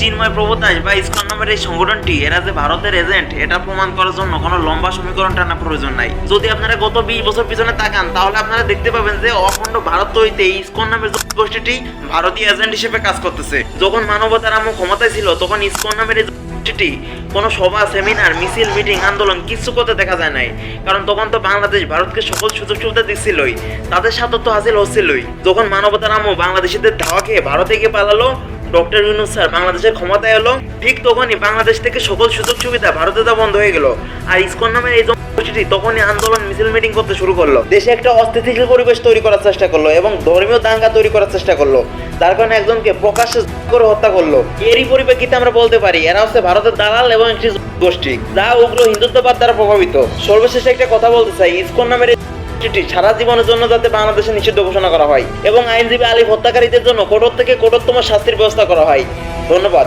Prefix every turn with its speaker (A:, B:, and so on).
A: চিন্ময় প্রভুদাস বা ইসকন নামের এই সংগঠনটি এরা যে ভারতের এজেন্ট, এটা প্রমাণ করার জন্য কোনো লম্বা সমীকরণ টানা প্রয়োজন নাই। যদি আপনারা গত বিশ বছর পিছনে তাকান, তাহলে আপনারা দেখতে পাবেন যে অখণ্ড ভারত হইতে ইসকন নামের গোষ্ঠীটি ভারতীয় এজেন্ট হিসেবে কাজ করতেছে। যখন মানবতার আমু ক্ষমতায় ছিল, তখন ইসকন নামের গোষ্ঠীটি কোনো সভা, সেমিনার, মিছিল, মিটিং, আন্দোলন কিছু করতে দেখা যায় নাই। কারণ তখন তো বাংলাদেশ ভারতকে সকল সুযোগ সুবিধা দিচ্ছিলই, তাদের তো হাসিল হচ্ছিলই। যখন মানবতার আমু বাংলাদেশিদের ধাওয়া খেয়ে ভারতে গিয়ে পালালো ডক্টর ইউনুস স্যার, বাংলাদেশের ক্ষমতায় এলো। ঠিক তখনই বাংলাদেশ থেকে সকল সুযোগ সুবিধা ভারতে দেওয়া বন্ধ হয়ে গেল। আর ইসকন নামের এই গোষ্ঠীটি তখনই আন্দোলন মিছিল মিটিং করতে শুরু করল। দেশে একটা অস্থিতিশীল পরিবেশ তৈরি করার চেষ্টা করল এবং ধর্মীয় দাঙ্গা তৈরি করার চেষ্টা করল। তার কারণে একজনকে প্রকাশ্যে করে হত্যা করল। এরই পরিপ্রেক্ষিতে আমরা বলতে পারি, এরা হচ্ছে ভারতের দালাল এবং একটি গোষ্ঠী যা উগ্র হিন্দুত্ববাদ দ্বারা প্রভাবিত। সর্বশেষে একটা কথা বলতে চাই, ইসকন নামের এই সারা জীবনের জন্য যাতে বাংলাদেশে নিষিদ্ধ ঘোষণা করা হয় এবং আইনজীবী আলী হত্যাকারীদের জন্য কঠোর থেকে কঠোরতম শাস্তির ব্যবস্থা করা হয়। ধন্যবাদ।